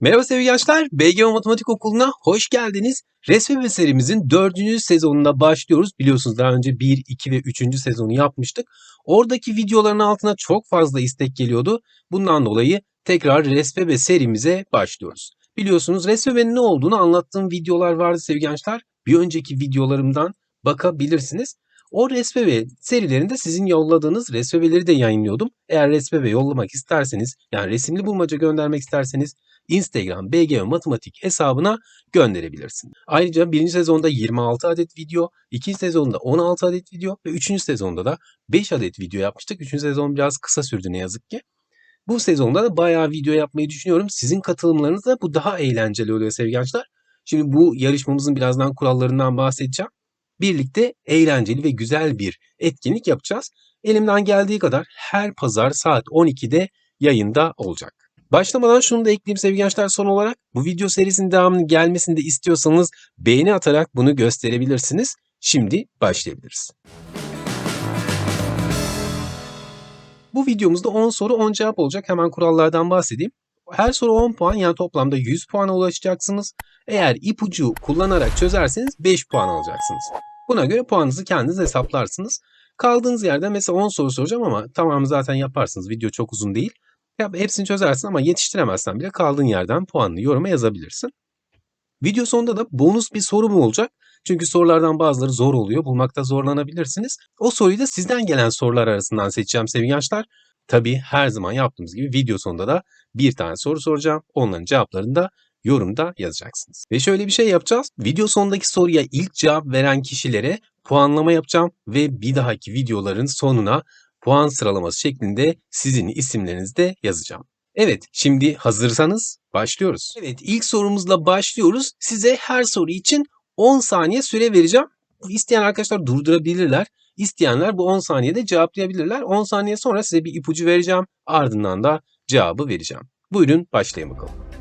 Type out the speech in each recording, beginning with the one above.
Merhaba sevgili gençler, BGM Matematik Okulu'na hoş geldiniz. Resmi serimizin dördüncü sezonuna başlıyoruz. Biliyorsunuz daha önce 1, 2 ve 3. sezonu yapmıştık. Oradaki videoların altına çok fazla istek geliyordu. Bundan dolayı tekrar Resmi serimize başlıyoruz. Biliyorsunuz Resmi'nin ne olduğunu anlattığım videolar vardı sevgili gençler. Bir önceki videolarımdan bakabilirsiniz. O resme serilerinde sizin yolladığınız resmeleri de yayınlıyordum. Eğer resme yollamak isterseniz yani resimli bulmaca göndermek isterseniz Instagram BGM Matematik hesabına gönderebilirsin. Ayrıca birinci sezonda 26 adet video, ikinci sezonda 16 adet video ve üçüncü sezonda da 5 adet video yapmıştık. Üçüncü sezon biraz kısa sürdü ne yazık ki. Bu sezonda da bayağı video yapmayı düşünüyorum. Sizin katılımlarınızla bu daha eğlenceli oluyor sevgili gençler. Şimdi bu yarışmamızın birazdan kurallarından bahsedeceğim. Birlikte eğlenceli ve güzel bir etkinlik yapacağız. Elimden geldiği kadar her pazar saat 12'de yayında olacak. Başlamadan şunu da ekleyeyim sevgili gençler son olarak. Bu video serisinin devamının gelmesini de istiyorsanız beğeni atarak bunu gösterebilirsiniz. Şimdi başlayabiliriz. Bu videomuzda 10 soru 10 cevap olacak. Hemen kurallardan bahsedeyim. Her soru 10 puan yani toplamda 100 puana ulaşacaksınız. Eğer ipucu kullanarak çözerseniz 5 puan alacaksınız. Buna göre puanınızı kendiniz hesaplarsınız. Kaldığınız yerden mesela 10 soru soracağım ama tamamı zaten yaparsınız. Video çok uzun değil. Ya hepsini çözersin ama yetiştiremezsen bile kaldığın yerden puanını yoruma yazabilirsin. Video sonunda da bonus bir soru mu olacak? Çünkü sorulardan bazıları zor oluyor. Bulmakta zorlanabilirsiniz. O soruyu da sizden gelen sorular arasından seçeceğim sevgili gençler. Tabii her zaman yaptığımız gibi video sonunda da bir tane soru soracağım. Onların cevaplarını da yorumda yazacaksınız. Ve şöyle bir şey yapacağız. Video sonundaki soruya ilk cevap veren kişilere puanlama yapacağım ve bir dahaki videoların sonuna puan sıralaması şeklinde sizin isimlerinizi de yazacağım. Evet, şimdi hazırsanız başlıyoruz. Evet, ilk sorumuzla başlıyoruz. Size her soru için 10 saniye süre vereceğim. İsteyen arkadaşlar durdurabilirler. İsteyenler bu 10 saniyede cevaplayabilirler. 10 saniye sonra size bir ipucu vereceğim. Ardından da cevabı vereceğim. Buyurun başlayın bakalım.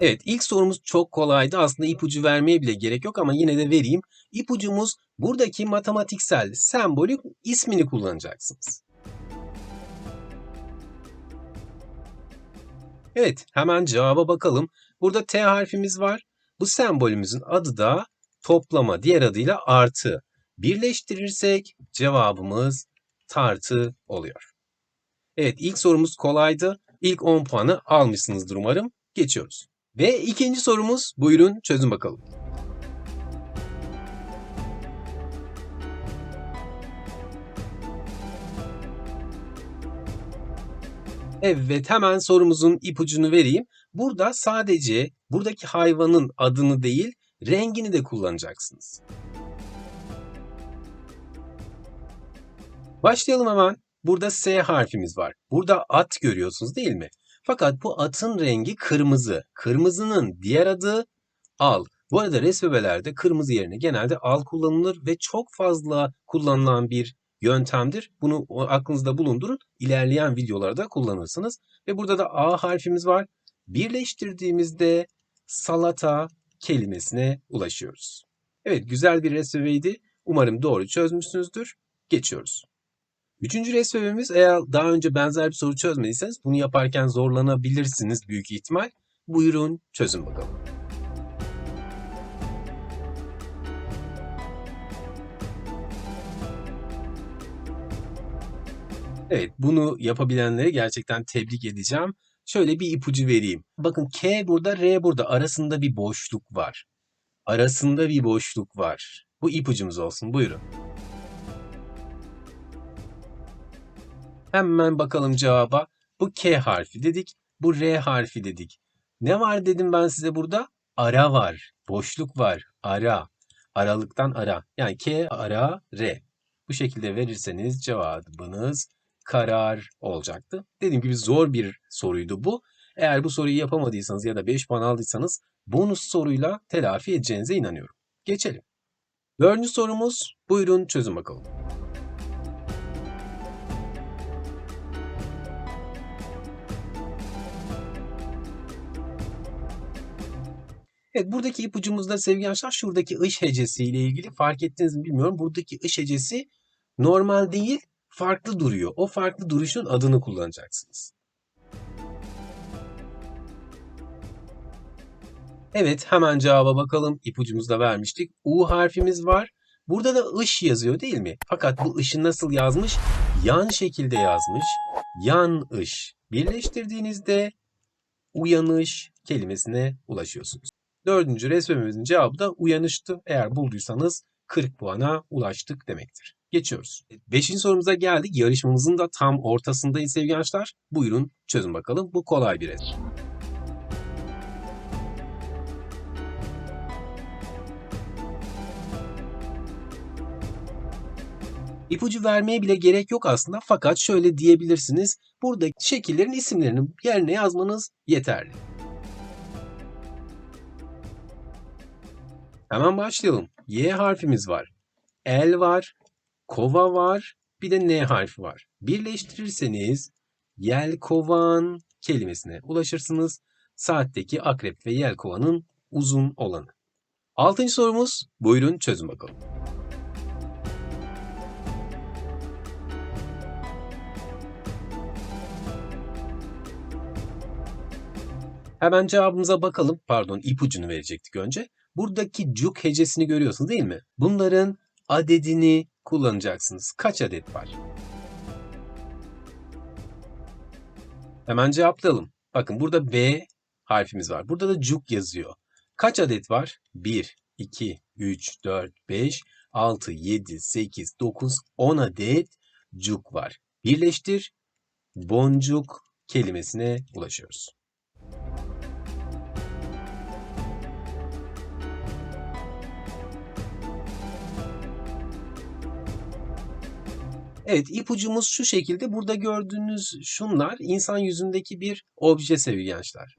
Evet ilk sorumuz çok kolaydı. Aslında ipucu vermeye bile gerek yok ama yine de vereyim. İpucumuz buradaki matematiksel sembolü ismini kullanacaksınız. Evet hemen cevaba bakalım. Burada T harfimiz var. Bu sembolümüzün adı da toplama diğer adıyla artı. Birleştirirsek cevabımız tartı oluyor. Evet ilk sorumuz kolaydı. İlk 10 puanı almışsınızdır umarım. Geçiyoruz. Ve ikinci sorumuz buyurun çözün bakalım. Evet hemen sorumuzun ipucunu vereyim. Burada sadece buradaki hayvanın adını değil rengini de kullanacaksınız. Başlayalım hemen. Burada S harfimiz var. Burada at görüyorsunuz değil mi? Fakat bu atın rengi kırmızı. Kırmızının diğer adı al. Bu arada resmebelerde kırmızı yerine genelde al kullanılır ve çok fazla kullanılan bir yöntemdir. Bunu aklınızda bulundurun. İlerleyen videolarda kullanırsınız. Ve burada da A harfimiz var. Birleştirdiğimizde salata kelimesine ulaşıyoruz. Evet güzel bir resmeydi. Umarım doğru çözmüşsünüzdür. Geçiyoruz. Üçüncü resmimiz eğer daha önce benzer bir soru çözmediyseniz bunu yaparken zorlanabilirsiniz büyük ihtimal. Buyurun çözün bakalım. Evet bunu yapabilenleri gerçekten tebrik edeceğim. Şöyle bir ipucu vereyim. Bakın K burada, R burada. Arasında bir boşluk var. Arasında bir boşluk var. Bu ipucumuz olsun. Buyurun. Hemen bakalım cevaba. Bu K harfi dedik. Bu R harfi dedik. Ne var dedim ben size burada? Ara var. Boşluk var. Ara. Aralıktan ara. Yani K ara R. Bu şekilde verirseniz cevabınız karar olacaktı. Dediğim gibi zor bir soruydu bu. Eğer bu soruyu yapamadıysanız ya da 5 puan aldıysanız bonus soruyla telafi edeceğinize inanıyorum. Geçelim. Dördüncü sorumuz. Buyurun çözün bakalım. Evet buradaki ipucumuzda sevgili arkadaşlar şuradaki ış hecesi ile ilgili fark ettiniz mi bilmiyorum. Buradaki ış hecesi normal değil, farklı duruyor. O farklı duruşun adını kullanacaksınız. Evet, hemen cevaba bakalım. İpucumuzu da vermiştik. U harfimiz var. Burada da ış yazıyor değil mi? Fakat bu ışı nasıl yazmış? Yan şekilde yazmış. Yan ış. Birleştirdiğinizde uyanış kelimesine ulaşıyorsunuz. Dördüncü resmimizin cevabı da uyanıştı. Eğer bulduysanız 40 puana ulaştık demektir. Geçiyoruz. Beşinci sorumuza geldik. Yarışmamızın da tam ortasındayız sevgili gençler. Buyurun çözün bakalım. Bu kolay bir resim. İpucu vermeye bile gerek yok aslında fakat şöyle diyebilirsiniz. Buradaki şekillerin isimlerini yerine yazmanız yeterli. Hemen başlayalım. Y harfimiz var. L var. Kova var. Bir de N harfi var. Birleştirirseniz yelkovan kelimesine ulaşırsınız. Saatteki akrep ve yelkovanın uzun olanı. Altıncı sorumuz. Buyurun çözün bakalım. Hemen cevabımıza bakalım. Pardon ipucunu verecektik önce. Buradaki cuk hecesini görüyorsunuz değil mi? Bunların adedini kullanacaksınız. Kaç adet var? Hemen cevaplayalım. Bakın burada B harfimiz var. Burada da cuk yazıyor. Kaç adet var? 1, 2, 3, 4, 5, 6, 7, 8, 9, 10 adet cuk var. Birleştir. Boncuk kelimesine ulaşıyoruz. Evet ipucumuz şu şekilde. Burada gördüğünüz şunlar insan yüzündeki bir obje sevgili gençler.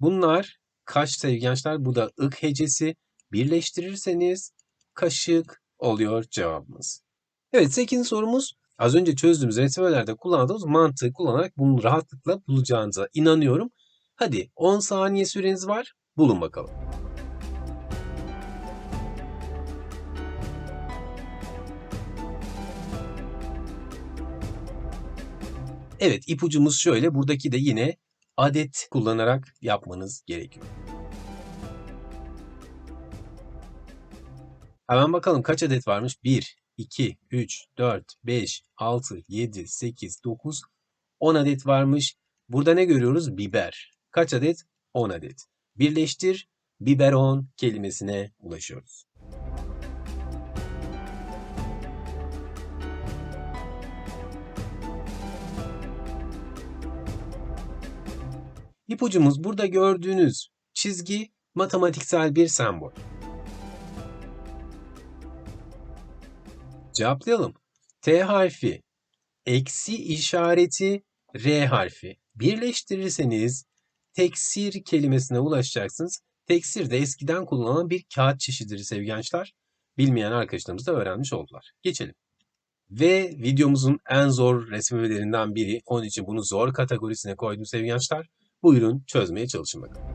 Bunlar kaş sevgili gençler. Bu da ık hecesi. Birleştirirseniz kaşık oluyor cevabımız. Evet 8. sorumuz az önce çözdüğümüz resimlerde kullandığımız mantığı kullanarak bunu rahatlıkla bulacağınıza inanıyorum. Hadi 10 saniye süreniz var. Bulun bakalım. Evet ipucumuz şöyle. Buradaki de yine adet kullanarak yapmanız gerekiyor. Hemen bakalım kaç adet varmış? 1, 2, 3, 4, 5, 6, 7, 8, 9, 10 adet varmış. Burada ne görüyoruz? Biber. Kaç adet? 10 adet. Birleştir, biberon kelimesine ulaşıyoruz. İpucumuz burada gördüğünüz çizgi matematiksel bir sembol. Cevaplayalım. T harfi, eksi işareti R harfi. Birleştirirseniz teksir kelimesine ulaşacaksınız. Teksir de eskiden kullanılan bir kağıt çeşididir sevgili gençler. Bilmeyen arkadaşlarımız da öğrenmiş oldular. Geçelim. Ve videomuzun en zor resimlerinden biri. Onun için bunu zor kategorisine koydum sevgili gençler. Buyurun çözmeye çalışın bakalım.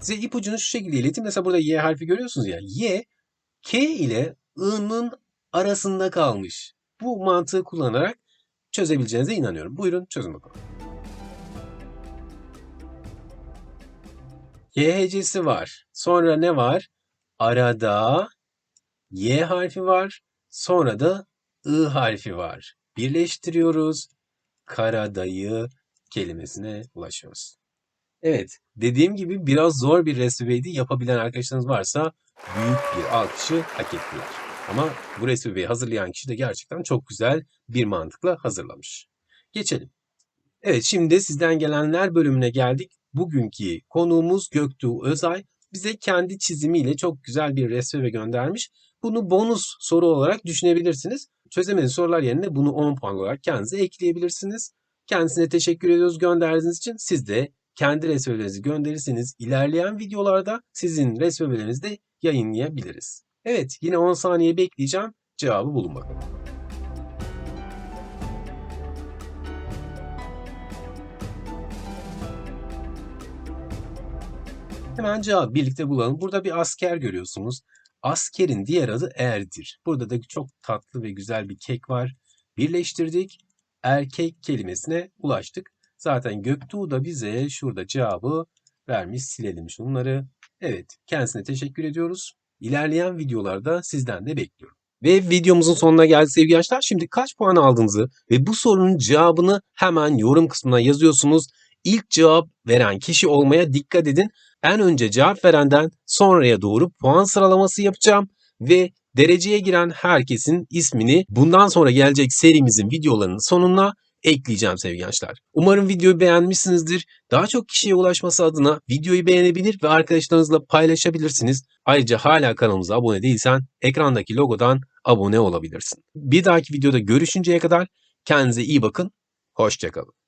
Size ipucunu şu şekilde ileteyim. Mesela burada Y harfi görüyorsunuz ya. Y, K ile I'nın arasında kalmış. Bu mantığı kullanarak çözebileceğinize inanıyorum. Buyurun çözün bakalım. Y hecesi var. Sonra ne var? Arada Y harfi var. Sonra da I harfi var. Birleştiriyoruz. Karadayı kelimesine ulaşıyoruz. Evet, dediğim gibi biraz zor bir resmiydi. Yapabilen arkadaşlarınız varsa büyük bir alkışı hak ettiler. Ama bu resmi hazırlayan kişi de gerçekten çok güzel bir mantıkla hazırlamış. Geçelim. Evet, şimdi de sizden gelenler bölümüne geldik. Bugünkü konuğumuz Göktuğ Özay bize kendi çizimiyle çok güzel bir resmi göndermiş. Bunu bonus soru olarak düşünebilirsiniz. Çözemediğiniz sorular yerine bunu 10 puan olarak kendinize ekleyebilirsiniz. Kendisine teşekkür ediyoruz gönderdiğiniz için. Siz de kendi resmlerinizi gönderirseniz ilerleyen videolarda sizin resmlerinizi de yayınlayabiliriz. Evet yine 10 saniye bekleyeceğim. Cevabı bulun bakalım. Hemen cevabı birlikte bulalım. Burada bir asker görüyorsunuz. Askerin diğer adı erdir. Burada da çok tatlı ve güzel bir kek var. Birleştirdik. Erkek kelimesine ulaştık. Zaten Göktuğ da bize şurada cevabı vermiş. Silelim şunları. Evet, kendisine teşekkür ediyoruz. İlerleyen videolarda sizden de bekliyorum. Ve videomuzun sonuna geldik sevgili gençler. Şimdi kaç puan aldığınızı ve bu sorunun cevabını hemen yorum kısmına yazıyorsunuz. İlk cevap veren kişi olmaya dikkat edin. En önce cevap verenden sonraya doğru puan sıralaması yapacağım ve dereceye giren herkesin ismini bundan sonra gelecek serimizin videolarının sonuna ekleyeceğim sevgili gençler. Umarım videoyu beğenmişsinizdir. Daha çok kişiye ulaşması adına videoyu beğenebilir ve arkadaşlarınızla paylaşabilirsiniz. Ayrıca hala kanalımıza abone değilsen ekrandaki logodan abone olabilirsin. Bir dahaki videoda görüşünceye kadar kendinize iyi bakın. Hoşçakalın.